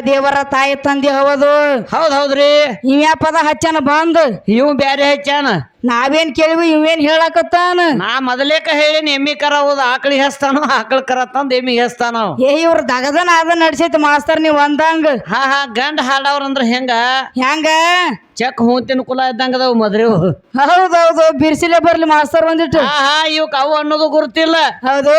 ದೇವರ ತಾಯಿ ತಂದೆ ಹೌದು. ಹೌದ್ ಹೌದ್ರಿ. ಇವ್ಯಾ ಪದ ಹಚ್ಚನ ಬಂದ್. ಇವ್ ಬ್ಯಾರೆ ಹೆಚ್ಚಾನ. ನಾವೇನ್ ಕೇಳಿವಿ ಇವೇನ್ ಹೇಳಕತ್ತಾನ? ನಾ ಮೊದಲೇಕ ಹೇಳೀನಿ ಎಮ್ಮಿ ಕರ ಹೋದ ಆಕಳಿ ಹೆಸ್ತಾನು ಆಕಳ ಕರ ತಂದ್ ಎಮ್ಮಿ ಹೆಸ್ತಾನ. ಏ ಇವ್ರ ದಗದನ ಅದ ನಡ್ಸೈತಿ ಮಾಸ್ತರ್ ನೀವ್ ಅಂದಂಗ. ಹಾ ಹಾ ಗಂಡ ಹಾಡವ್ರಂದ್ರ ಹೆಂಗ? ಹೆಂಗ? ಚೆಕ್ ಹೂತಿನ ಕುಲ ಇದ್ದಂಗ ಅದಾವ ಮದ್ರಿವು. ಹೌದೌದು ಬಿರ್ಸಿಲೆ ಬರ್ಲಿ ಮಾಸ್ತರ್ ಬಂದಿಟ್ಟು ಹಾ ಹಾ ಇವಕ್ ಅವು ಅನ್ನೋದು ಗುರುತಿಲ್ಲ. ಹೌದು?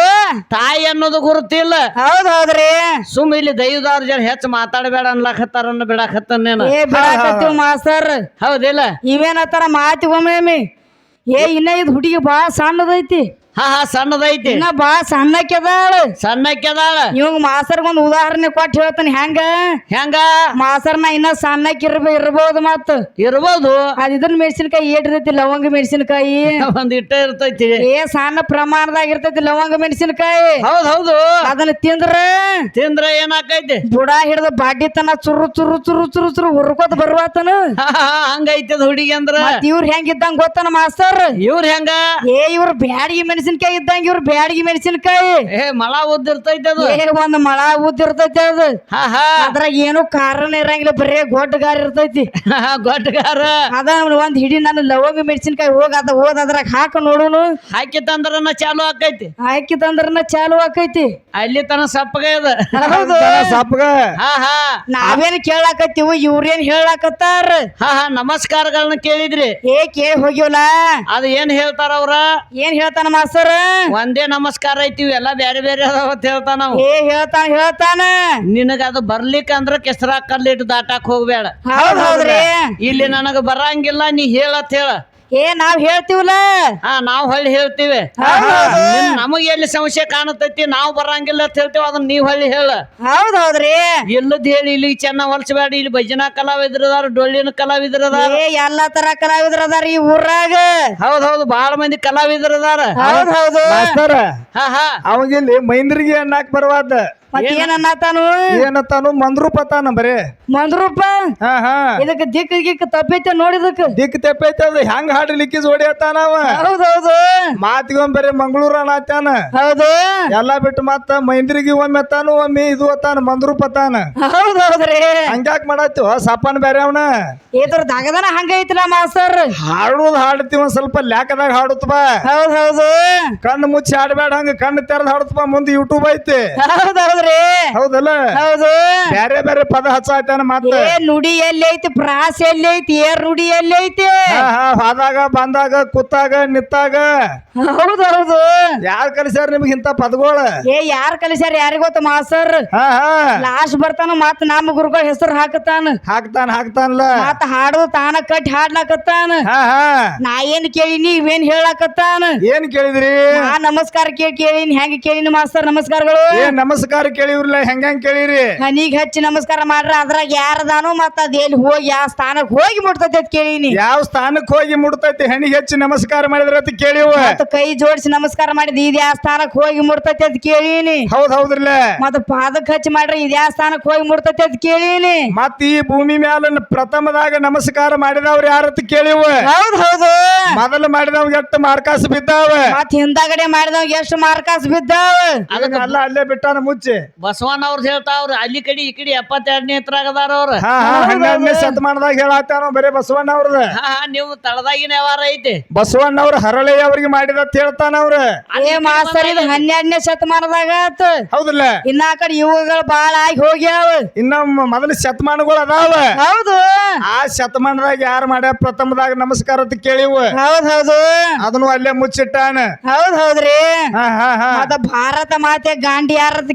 ತಾಯಿ ಅನ್ನೋದು ಗುರುತಿಲ್ಲ. ಹೌದ್ ಹೌದ್ರಿ. ಸುಮ್ ಇಲ್ಲಿ ದೈವದವ್ರ ಜನ ಹೆಚ್ಚು ಮಾತಾಡಬೇಡ ಅನ್ಲಾಕತ್ತಾರ ಬಿಡಾಕತ್ತಾನೇನ ಏ ಬಿಡಾಕತ್ತೀವ್ ಮಾಸ್ತರ್. ಹೌದಿಲ್ಲ? ಇವೇನತ್ತಾರ ಮಾತಿಗೊಮ್ಮೆ ಏ ಇನ್ನ ಇದು ಹುಡುಗಿ ಬಾ ಸಣ್ಣದೈತಿ. ಹಾ ಹಾ ಸಣ್ಣದೈತಿ. ಇನ್ನ ಬಾ ಸಣ್ಣಕ್ಕೆದಾಳ ಸಣ್ಣಕ್ಕೆದಾಳ. ಇವಂಗ ಮಾಸ್ತರ್ಗ ಒಂದ್ ಉದಾಹರಣೆ ಕೊಟ್ಟು ಹೇಳ್ತಾನೆ ಹೆಂಗ? ಹೆಂಗ? ಮಾಸರ್ನ ಇನ್ನ ಸಣ್ಣಕ್ಕೆ ಇರ್ಬ ಇರ್ಬೋದು ಮತ್ತ ಇರ್ಬೋದು. ಅದ್ ಇದ್ರ ಮೆಣಸಿನಕಾಯಿ ಏಟ್ ಇರ್ತೈತಿ ಲವಂಗ ಮೆಣಸಿನಕಾಯಿ. ಒಂದ್ ಇಟ್ಟ ಇರ್ತೈತಿ. ಏ ಸಣ್ಣ ಪ್ರಮಾಣದಾಗ ಇರ್ತೈತಿ ಲವಂಗ ಮೆಣಸಿನಕಾಯಿ. ಹೌದ್ ಹೌದು. ಅದನ್ನ ತಿಂದ್ರ? ತಿಂದ್ರ ಏನಾಕೈತಿ? ಬುಡ ಹಿಡಿದ ಬಾಡಿ ತನ ಚುರು ಚುರು ಚುರು ಚುರು ಚುರು ಹುರ್ಕೋತ ಬರ್ವಾತನ? ಹಂಗೈತಿ ಹುಡುಗಿ ಅಂದ್ರ. ಇವ್ರ ಹೆಂಗಿದ್ದಂಗ ಗೊತ್ತನ ಮಾಸ್ತರ್ ಇವ್ರ ಹೆಂಗ? ಏ ಇವ್ರ ಬ್ಯಾಡಗಿ ಮೆಣಸಿನಕಾಯಿ ಇದ್ದಂಗ ಇವ್ರು ಬ್ಯಾಡಗಿ ಮೆಣಸಿನಕಾಯಿ. ಏ ಮಳ ಉದ್ದಿರ್ತೈತೆ ಅದು. ಏ ಒಂದ್ ಮಳ ಉದ್ದಿರ್ತೈತೆ ಅದು. ಹಾ ಹಾ. ಅದ್ರಾಗ ಏನು ಕಾರಣ ಇರಂಗಿಲ್ಲ ಬರೇ ಗೊಡ್ಡಗಾರ ಇರ್ತೈತಿ. ಗೊಡ್ಡಗಾರ ಅದ ಒಂದ್ ಹಿಡಿ ನನ್ನ ಲವಂಗ ಮೆಣಸಿನಕಾಯಿ ಹೋಗ ಅದ ಹೋದ ಅದ್ರಾಗ ಹಾಕ ನೋಡುನು. ಹಾಕಿ ತಂದ್ರನ್ನ ಚಾಲು ಆಕೈತಿ. ಹಾಕಿದಂದ್ರನ ಚಾಲು ಆಕೈತಿ. ಅಲ್ಲಿ ತನ ಸಪ್ಪಗ ಅದ. ಹೌದು. ಸಪ್ಪಗ. ಹಾ ಹಾ. ನಾವೇನ್ ಕೇಳಾಕತ್ತೀವಿ ಇವ್ರೇನ್ ಹೇಳಾಕತ್ತಾರ. ಹಾ ಹಾ ನಮಸ್ಕಾರಗಳನ್ನ ಕೇಳಿದ್ರಿ. ಏ ಕೇಳಿ ಹೋಗ್ಯವಲ್ಲ ಅದ ಏನ್ ಹೇಳ್ತಾರ ಅವ್ರ? ಏನ್ ಹೇಳ್ತಾನ ಮಾಸ್ತರ್ ಒಂದೇ ನಮಸ್ಕಾರ ಐತಿವಿ ಎಲ್ಲ ಬೇರೆ ಬೇರೆ ಅದಾವ ಅಂತ ಹೇಳ್ತಾನ ನಾವು ಏ ಹೇಳ್ತಾನ ಹೇಳ್ತಾನ. ನಿನಗ ಅದು ಬರ್ಲಿಕ್ಕಂದ್ರ ಕೆಸರ ಕಲ್ಲಿಟ್ಟು ದಾಟಾಕ್ ಹೋಗ್ಬೇಡ ಹೌದ್ ಹೌದ್ರಿ. ಇಲ್ಲಿ ನನಗ ಬರಂಗಿಲ್ಲ ನೀ ಹೇಳತ್ ಹೇಳ. ಏ ನಾವ್ ಹೇಳ್ತೀವಲ್ಲ? ಹಾ ನಾವ್ ಹೊಳ್ಳಿ ಹೇಳ್ತೀವಿ. ನಮಗೆ ನಮಗ್ ಎಲ್ಲಿ ಸಮಸ್ಯೆ ಕಾಣತೈತಿ ನಾವ್ ಬರಂಗಿಲ್ಲ ಅಂತ ಹೇಳ್ತೀವಿ ಅದನ್ನ ನೀವ್ ಹೊಳ್ಳಿ ಹೇಳ. ಹೌದ್ ಹೌದ್ರಿ ಇಲ್ಲದ್ ಹೇಳಿ ಇಲ್ಲಿ ಚೆನ್ನ ಹೊಲ್ಸಬೇಡ ಇಲ್ಲಿ ಭಜನಾ ಕಲಾವಿದ್ರದಾರ ಡೊಳ್ಳಿನ ಕಲಾವಿದ್ರದಾರ. ಏ ಎಲ್ಲಾ ತರ ಕಲಾವಿದ್ರದಾರ ಈ ಊರಾಗ. ಹೌದ್ ಹೌದು ಬಹಳ ಮಂದಿ ಕಲಾವಿದ್ರದಾರ. ಹೌದ್ ಹೌದು ಹಾ ಹಾ ಹಾ. ಅವಾಗಿಲ್ಲಿ ಮೈಂದ್ರಿಗೆ ಅನ್ನಕ್ ಬರ್ವಾದ. ಮತ್ ಏನ್ ಅನ್ನತಾನು ಏನತ್ತಾನು? ಮಂದ್ರೂಪ ತಾನ ಬರೇ? ಮಂದ್ರೂಪ? ಹಾ ಹಾ. ಇದಕ್ ದಿಕ್ ಗಿಕ್ ತಪ್ಪೈತೆ ನೋಡಿದಕ್ ದಿಕ್ ತಪ್ಪೈತೆ ಅದು. ಹೆಂಗ್ ಹಾಡಿ ಜೋಡಿ ಅತ್ತಾನವ ಹೌದೌದು ಹೌದು ಮಾತಿಗೊಮ್ಮೆ ಬರೇ ಮಂಗಳೂರು ಅನ್ನತ್ತಾನ ಹೌದು. ಎಲ್ಲಾ ಬಿಟ್ಟು ಮತ್ತ ಮೈಂದ್ರಿಗೆ ಒಮ್ಮೆ ತಾನು ಒಮ್ಮೆ ಇದು ಅತ್ತಾನ ಮಂದ್ರೂಪ ತಾನ ಹೌದೌದ್ರಿ ಹಂಗ್ಯಾಕ್ ಮಾಡತ್ತು ಸಪ್ಪನ್ ಬೇರೆ ಅವನ? ಇದ್ರ ದಗದನ ಹಂಗೈತಿಲ್ಲ ಮಾಸ್ತರ್ ಹಾಡುದ್ ಹಾಡ್ತೀವ ಒಂದ್ ಸ್ವಲ್ಪ ಲ್ಯಾಕದಾಗ ಹಾಡುತ್ತ ಬಾ. ಹೌದು ಕಣ್ಣು ಮುಚ್ಚಿ ಹಾಡಬೇಡ ಹಂಗ ಕಣ್ಣು ತೆರೆದ ಹಾಡುತ್ತ ಮುಂದೆ ಯೂಟ್ಯೂಬ್ ಐತಿ. ಹೌದ್ ಹೌದಲ್ಲ? ಹೌದು. ಬೇರೆ ಬೇರೆ ಪದ ಹಚ್ಚಾಯ್ತಾನ ಮತ್ತೆ? ಏ ನುಡಿ ಎಲ್ಲಿ ಐತಿ ಪ್ರಾಸ ಎಲ್ಲಿ ಐತಿ ಏರ್ ನುಡಿ ಎಲ್ಲಿ ಐತಿ ಹೋದಾಗ ಬಂದಾಗ ಕೂತಾಗ ನಿತ್ತಾಗ ಹೌದೌದು ಹೌದು. ಯಾರ್ ಕಲಿಸ್ಯಾರ ನಿಮ್ಗೆ ಇಂತ ಪದಗಳ? ಏ ಯಾರ್ ಕಲಿಸ್ಯಾರ ಯಾರಿಗ ಗೊತ್ತ ಮಾಸ್ತರ್? ಹಾ ಹಾ. ಲಾಸ್ಟ್ ಬರ್ತಾನ ಮತ್ ನಮ್ಮ ಗುರುಗಳ ಹೆಸರು ಹಾಕತಾನ. ಹಾಕ್ತಾನ ಹಾಕ್ತಾನಲ್ಲ? ಮತ್ ಹಾಡು ತಾನ ಕಟ್ಟಿ ಹಾಡ್ಲಾಕತ್ತಾನ. ಹಾ ಹಾ. ನಾ ಏನ್ ಕೇಳಿನಿ ಇವೇನ್ ಹೇಳಾಕತ್ತಾನ. ಏನ್ ಕೇಳಿದ್ರಿ? ನಾ ನಮಸ್ಕಾರ ಕೇಳಿ ಕೇಳಿನಿ ಹೆಂಗ ಕೇಳಿನಿ ಮಾಸ್ತರ್ ನಮಸ್ಕಾರಗಳು. ನಮಸ್ಕಾರ ಕೇಳಿವ್ರಲ್ಲ ಹೆಂಗ್ ಕೇಳಿರಿ? ಹನಿಗ್ ಹಚ್ಚಿ ನಮಸ್ಕಾರ ಮಾಡ್ರ ಅದ್ರಾಗ ಯಾರದಾನು ಮತ್ತ ಅದ್ ಎಲ್ಲಿ ಹೋಗಿ ಯಾವ ಸ್ಥಾನಕ್ ಹೋಗಿ ಮುಟ್ತೈತಿ ಅಂತ ಕೇಳಿನಿ. ಯಾವ ಸ್ಥಾನಕ್ ಹೋಗಿ ಮುಡ್ತೈತಿ ಹೆಣಿಗೆ ಹಚ್ಚಿ ನಮಸ್ಕಾರ ಮಾಡಿದ್ರ ಅಂತ ಕೇಳಿವ ಮತ್ತ ಕೈ ಜೋಡಿಸಿ ನಮಸ್ಕಾರ ಮಾಡಿದ್ ಇದ್ ಯಾವ ಸ್ಥಾನಕ್ ಹೋಗಿ ಮುಟ್ತೈತಿ ಅಂತ ಕೇಳಿನಿ. ಹೌದ್ ಹೌದ್ರಲ್ಲ. ಮತ್ತ ಪಾದಕ್ ಹಚ್ಚಿ ಮಾಡ್ರಿ ಇದ್ ಯಾವ ಸ್ಥಾನಕ್ ಹೋಗಿ ಮುಟ್ತೈತಿ ಅಂತ ಕೇಳಿನಿ. ಮತ್ ಈ ಭೂಮಿ ಮ್ಯಾಲ ಪ್ರಥಮದಾಗ ನಮಸ್ಕಾರ ಮಾಡಿದವ್ರು ಯಾರತ್ ಕೇಳಿವ ಹೌದ್ ಹೌದು. ಮೊದಲು ಮಾಡಿದವ್ ಎಷ್ಟು ಮಾರ್ಕಾಸ್ ಬಿದ್ದಾವ. ಮತ್ ಹಿಂದಾಗಡೆ ಮಾಡಿದವ್ ಎಷ್ಟು ಮಾರ್ಕಾಸ್ ಬಿದ್ದಾವ. ಅದನ್ನ ಅಲ್ಲ ಅಲ್ಲೇ ಬಿಟ್ಟಾನ ಮುಚ್ಚಿ ಬಸವಣ್ಣ ಅವ್ರದ್ದು ಹೇಳ್ತಾವ್ರ ಅಲ್ಲಿ ಕಡೆ ಈ ಕಡೆ ಎಪ್ಪತ್ತೆರಡನೇ ಎತ್ತರಾಗ ಅದಾರ ಅವ್ರ. ಹಾ ಹಾ ಹನ್ನೆರಡನೇ ಶತಮಾನದಾಗ ಹೇಳತ್ತಾರ ಬರೀ ಬಸವಣ್ಣ ಅವ್ರದ. ಹಾ ಹಾ ನೀವು ತಳದಾಗಿನ ವ್ಯವಹಾರ ಐತಿ. ಬಸವಣ್ಣ ಅವ್ರ ಹರಳೆ ಅವ್ರಿಗೆ ಮಾಡಿದ ಅಂತ ಹೇಳ್ತಾನ ಅವ್ರ. ಅದೇ ಮಾಸ್ತರ್ ಇದು ಹನ್ನೆರಡನೇ ಶತಮಾನದಾಗ ಆತ. ಹೌದಲ್ಲ. ಇನ್ನ ಆ ಕಡೆ ಯುವಗಳು ಬಾಳ ಆಗಿ ಹೋಗ್ಯಾವ. ಇನ್ನ ಮೊದಲ ಶತಮಾನಗಳು ಅದಾವ. ಹೌದು. ಆ ಶತಮಾನದಾಗ ಯಾರು ಮಾಡ ಪ್ರಥಮದಾಗ ನಮಸ್ಕಾರ ಅಂತ ಕೇಳಿವ. ಹೌದ್ ಹೌದು. ಅದನ್ನು ಅಲ್ಲೇ ಮುಚ್ಚಿಟ್ಟಾನ. ಹೌದ್ ಹೌದ್ರಿ. ಹಾ ಹಾ ಹಾ. ಮತ್ತ ಭಾರತ ಮಾತೆ ಗಾಂಧಿ ಯಾರದ್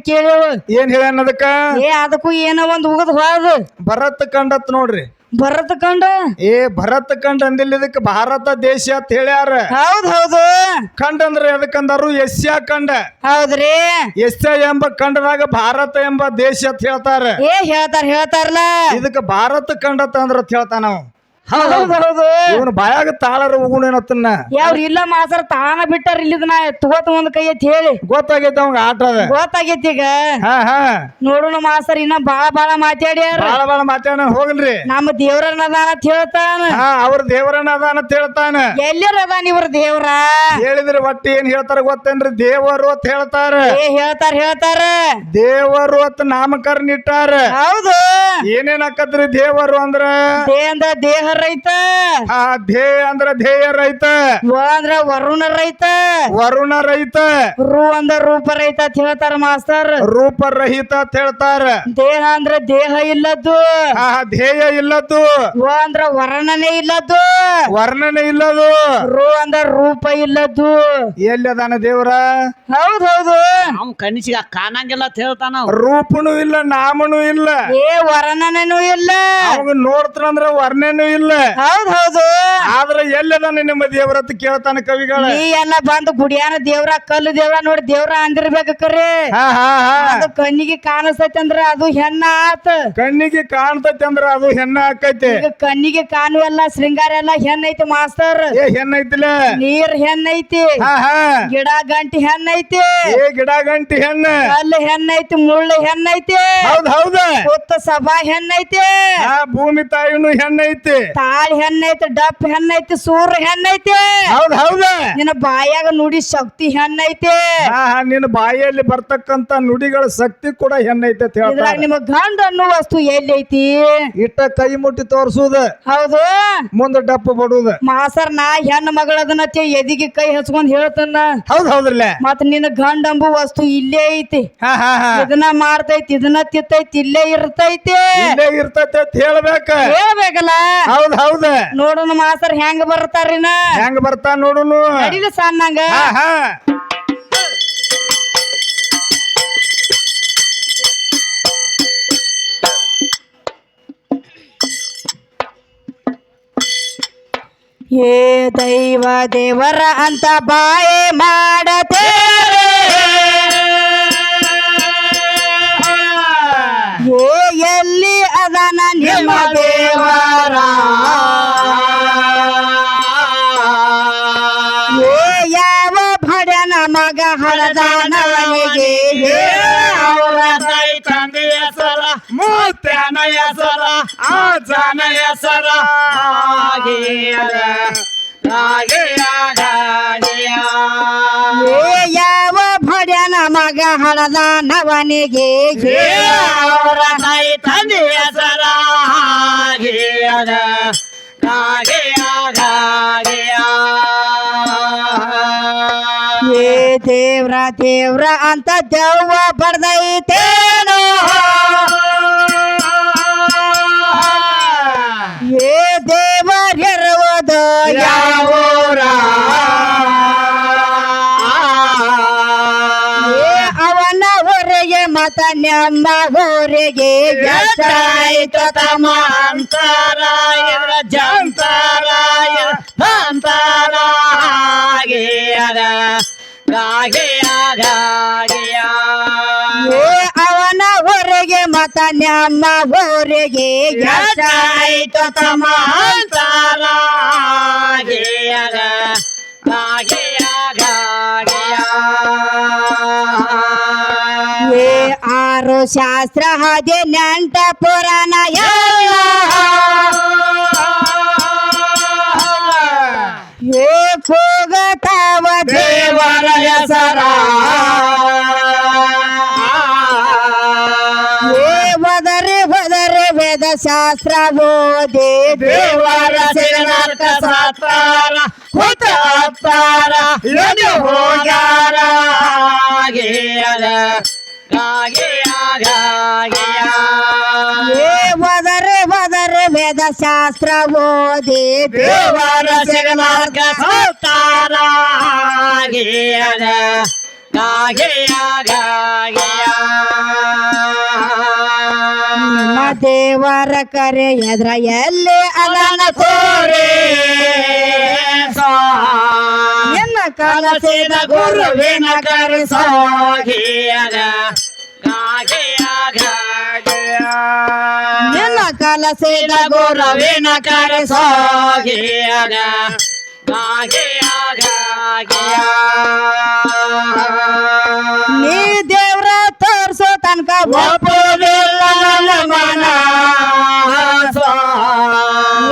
ಏನ್ ಹೇಳ್ಯಾನ ಅದಕ್ಕ ಏ ಅದಕ್ಕೂ ಏನೋ ಒಂದು ಉಗದ್ ಹೋದ ಭರತ್ ಕಂಡತ್ ನೋಡ್ರಿ. ಭರತ್ ಕಂಡ? ಏ ಭರತ್ ಕಂಡ ಅಂದಿಲ್ಲ ಇದಕ್ಕೆ ಭಾರತ ದೇಶ ಅಂತ ಹೇಳ್ಯಾರ. ಹೌದ್ ಹೌದು. ಕಂಡ ಅಂದ್ರೆ ಎದಕ್ಕಂದಾರು ಎಸ್ಯಾ ಕಂಡ. ಹೌದ್ರಿ. ಏಷ್ಯಾ ಎಂಬ ಕಂಡದಾಗ ಭಾರತ ಎಂಬ ದೇಶ ಅಂತ ಹೇಳ್ತಾರ. ಏ ಹೇಳ್ತಾರ ಹೇಳ್ತಾರಲ್ಲ ಇದಕ್ಕ ಭಾರತ ಕಂಡತ್ ಅಂದ್ರ ಅಂತ ಹೇಳ್ತಾನ ಇವನು ಬಾಯಾಗ ತಾಳರ ಉಗುಣೇನತ್ತನ್ನ ಯಾವ್ರ ಇಲ್ಲ ಮಾಸರ್ ತಾನ ಬಿಟ್ಟಾರ ಇಲ್ಲಿದ ನಾ ತಗೋತ ಒಂದ್ ಕೈ ಐತಿ ಹೇಳಿ. ಗೊತ್ತಾಗೈತಿ ಅವಂಗ ಆಟ ಅದ. ಗೊತ್ತಾಗೈತಿ ಈಗ. ಹಾ ಹಾ. ನೋಡೋಣ ಮಾಸ್ತರ್ ಇನ್ನ ಬಾಳ ಬಾಳ ಮಾತಾಡ್ಯಾರ. ಬಾಳ ಬಾಳ ಮಾತಾಡ ಹೋಗಲ್ರಿ ನಮ್ಮ ದೇವರನ್ನ ಅದಾನ ಅಂತ ಹೇಳ್ತಾನ. ಹಾ ಅವ್ರ ದೇವರನ್ನ ಅದಾನ ಅಂತ ಹೇಳ್ತಾನ. ಎಲ್ಲರ ಅದಾನ ಇವ್ರ ದೇವ್ರ? ಹೇಳಿದ್ರೆ ಒಟ್ಟು ಏನ್ ಹೇಳ್ತಾರ ಗೊತ್ತೇನ್ರಿ? ದೇವರು ಅಂತ ಹೇಳ್ತಾರ. ಏ ಹೇಳ್ತಾರ ಹೇಳ್ತಾರ. ದೇವರು ಅಂತ ನಾಮಕರಣ ಇಟ್ಟಾರ. ಹೌದು. ಏನೇನ್ ಹಾಕತ್ರಿ ದೇವರು ಅಂದ್ರ? ದೇಹ ರೈತ. ಆ ಧ್ಯೇಯ ಅಂದ್ರ ಧ್ಯೇಯ ರೈತ. ವ ಅಂದ್ರ ವರುಣ ರೈತ. ವರುಣ ರೈತ. ರು ಅಂದ್ರ ರೂಪ ರೈತ ಅಂತ ಹೇಳ್ತಾರ ಮಾಸ್ತರ್ ರೂಪ ರಹಿತ ಅಂತ ಹೇಳ್ತಾರ. ದೇಹ ಅಂದ್ರ ದೇಹ ಇಲ್ಲದ್ದು. ಆ ಧ್ಯೇಯ ಇಲ್ಲದ್ದು. ವ ಅಂದ್ರ ವರ್ಣನೆ ಇಲ್ಲದ್ದು. ವರ್ಣನೆ ಇಲ್ಲದು. ರು ಅಂದ್ರ ರೂಪ ಇಲ್ಲದ್ದು. ಎಲ್ಲಿ ಅದಾನ ದೇವ್ರ? ಹೌದ್ ಹೌದು. ಅವ್ನ್ ಕನಿಸಿಗೆ ಕಾಣಂಗಿಲ್ಲ ಅಂತ ಹೇಳ್ತಾನ. ರೂಪನು ಇಲ್ಲ ನಾಮನು ಇಲ್ಲ. ಏ ವರ್ಣನೆನೂ ಇಲ್ಲ. ಅವಾಗ ನೋಡ್ತಾರಂದ್ರ ವರ್ಣನೂ ಇಲ್ಲ ಹೌದ್ ಹೌದು ಆದ್ರ ಎಲ್ಲದಾನ ನಿಮ್ಮ ದೇವ್ರ ಅಂತ ಕೇಳ್ತಾನ ಕವಿಗಳ. ನೀ ಎಲ್ಲ ಬಂದು ಗುಡಿಯಾನ ದೇವ್ರ ಕಲ್ಲು ದೇವ್ರ ನೋಡಿ ದೇವ್ರ ಅಂದಿರ್ಬೇಕು ಕರೆ. ಹಾ ಹಾ ಹಾ. ಅದು ಕಣ್ಣಿಗೆ ಕಾಣಿಸ್ತೈತಿ ಅಂದ್ರ ಅದು ಹೆಣ್ಣ ಆತ. ಕಣ್ಣಿಗೆ ಕಾಣ್ತೈತಿ ಅಂದ್ರ ಅದು ಹೆಣ್ಣ ಆಕೈತಿ. ಈಗ ಕಣ್ಣಿಗೆ ಕಾಣುವೆಲ್ಲ ಶೃಂಗಾರ ಎಲ್ಲ ಹೆಣ್ಣೈತಿ ಮಾಸ್ತರ್. ಏ ಹೆಣ್ಣೈತಿಲ ನೀರ್ ಹೆಣ್ಣೈತಿ ಹಾ ಹಾ. ಗಿಡ ಗಂಟಿ ಹೆಣ್ಣೈತಿ ಏ ಗಿಡ ಗಂಟಿ ಹೆಣ್ಣ. ಕಲ್ಲು ಹೆಣ್ಣೈತಿ ಮುಳ್ಳು ಹೆಣ್ಣೈತಿ ಹೌದ್ ಹೌದ. ಸಬಾ ಸಭಾ ಹೆಣ್ಣೈತಿ ಆ ಭೂಮಿ ತಾಯಿನು ಹೆಣ್ಣೈತಿ ತಾಳಿ ಹೆಣ್ಣೈತಿ ಡಪ್ ಹೆಣ್ಣೈತಿ ಸೂರ್ ಹೆಣ್ಣೈತೆ. ಹೌದ್ ಹೌದ. ನಿನ್ನ ಬಾಯಾಗ ನುಡಿ ಶಕ್ತಿ ಹೆಣ್ಣೈತೆ. ಹಾ ಹಾ ನಿನ್ನ ಬಾಯಿಯಲ್ಲಿ ಬರ್ತಕ್ಕಂತ ನುಡಿಗಳ ಶಕ್ತಿ ಕೂಡ ಹೆಣ್ಣೈತೆ ಅಂತ ಇದ್ರಾಗ ಹೇಳ್ತಾರ ನಿಮಗ್ ಗಂಡ ಅನ್ನೋ ವಸ್ತು ಎಲ್ಲೈತಿ ಇಟ್ಟ ಕೈ ಮುಟ್ಟಿ ತೋರ್ಸುದ. ಹೌದು. ಮುಂದೆ ಡಪ್ಪ ಬಡುದ. ಮಾಸರ್ ನಾ ಹೆಣ್ಣು ಮಗಳದನ್ನ ಎದಿಗೆ ಕೈ ಹಚ್ಕೊಂಡ್ ಹೇಳ್ತಾನ. ಹೌದ್ ಹೌದ್ರಲ್ಲ. ಮತ್ ನಿನ್ನ ಗಂಡ ಅಂಬು ವಸ್ತು ಇಲ್ಲೇ ಐತಿ. ಹಾ ಹಾ ಹಾ. ಇದನ್ನ ಮಾರ್ತೈತಿ ಇದನ್ನ ತಿತ್ತೈತಿ ಇಲ್ಲೇ ಇರ್ತೈತಿ. ಇಲ್ಲೇ ಇರ್ತೈತಿ ಅಂತ ಹೇಳ್ಬೇಕ. ಹೇಳ್ಬೇಕಲ್ಲ. ಹೌದ್ ಹೌದ. ನೋಡೋಣ ಮಾಸ್ತರ್ ಹೆಂಗ್ ಬರ್ತಾರಿನ ಹೆಂಗ ಬರ್ತಾ ನೋಡುನು? ನಡಿಲ ಸಣ್ಣಂಗ ಏ ದೈವ ದೇವರ ಅಂತ ಬಾಯಿ ಮಾಡತೆ ಎಲ್ಲಿ ಅದನ ನಿಮ್ಮ ಹೆಸರ ಯಾವ ಭಡ್ಯನ ಮಗ ಹಳದಾನವನಿಗೆ ನವನಿಗೆ ಅವರ ತಾಯಿ ತಂದೆ ಹೆಸರ. ಏ ದೇವ್ರ ದೇವ್ರ ಅಂತ ದೆವ್ವ ಬಡ್ದೈತೇನೋ ನಮ್ಮ ಊರಿಗೆ ಎಷ್ಟಾಯ್ತು ತಮ್ಮ ಜಂತಾರಾಯ ಜಂತರಾಯ ಅದ ರಾಗೆ ಏ ಅವನ ಹೊರಗೆ ಮತ ನಮ್ಮ ಊರಿಗೆ ಎಷ್ಟಾಯ್ತು ಅಂತರಾಗಿಯದ ಶಾಸ್ತ್ರ ಹದಿನೆಂಟ ಪುರಾಣ ಕೂಗತಾವ ದೇವರ ಹೆಸರ. ವೇದ ಶಾಸ್ತ್ರ ಓದಿ ದೇವರ ಸಿಗಲಾರ್ಕ ಸತ್ತಾರ ಹುತ್ತಾರ ಎದೆ ಹೋಗ್ಯಾರ ಒದರಿ ಒದರಿ ವೇದ ಶಾಸ್ತ್ರ ಓದಿ. ದೇವರ ಸಿಗಲಾರ್ಕ ಸೌತಾರ ದೇವರ ಕರೆ ಎದ್ರ ಎಲ್ಲಿ ಅದನ್ನ ತೋರಿ ಎನ್ನ ಕಲಸಿದ ಗುರುವಿನ ಕರೆ ನಿನ್ನ ಕಲಸಿದ ಗುರುವಿನ ಕರೆಸೋ ನೀ ದೇವ್ರ ತೋರ್ಸೋ ತನಕ ಒಪ್ಪುವುದಿಲ್ಲ ನನ್ನ ಮನ.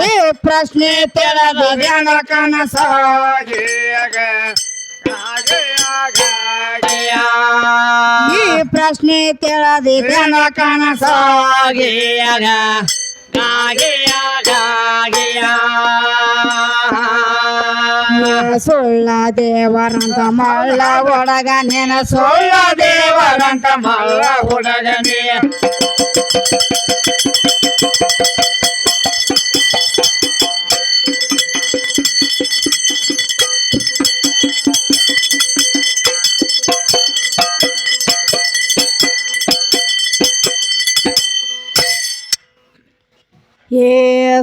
ಈ ಪ್ರಶ್ನೆ ತಿಳಿದ ಜನ ಕನಸ ಈ ಪ್ರಶ್ನೆ ತಿಳದಿದ್ದೇನ ಕನಸ ಸುಳ್ಳ ದೇವರಂತ ಮಲ್ಲ ಒಡಗ ನೆನ ಸುಳ್ಳ ದೇವರಂತ ಮಳ್ಳ ಹುಡುಗನೇ ಏ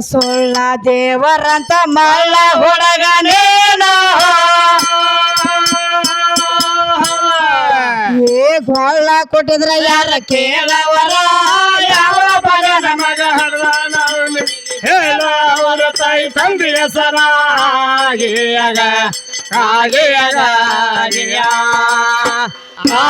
ಸುಳ್ಳ ದೇವರಂತ ಮಲ್ಲ ಹುಡುಗನೇನೋ ಏ ಗೊಳ್ಳ ಕೊಟ್ಟಿದ್ರ ಯಾರ ಕೇಳವರ? ಯಾವ ಬರ ನಮಗ ಹೇಳವರ ತಾಯಿ ತಂದೆಯ ಸರ ಹಾಗೆಯಾಗ ಹಾಗೆಯ ಆ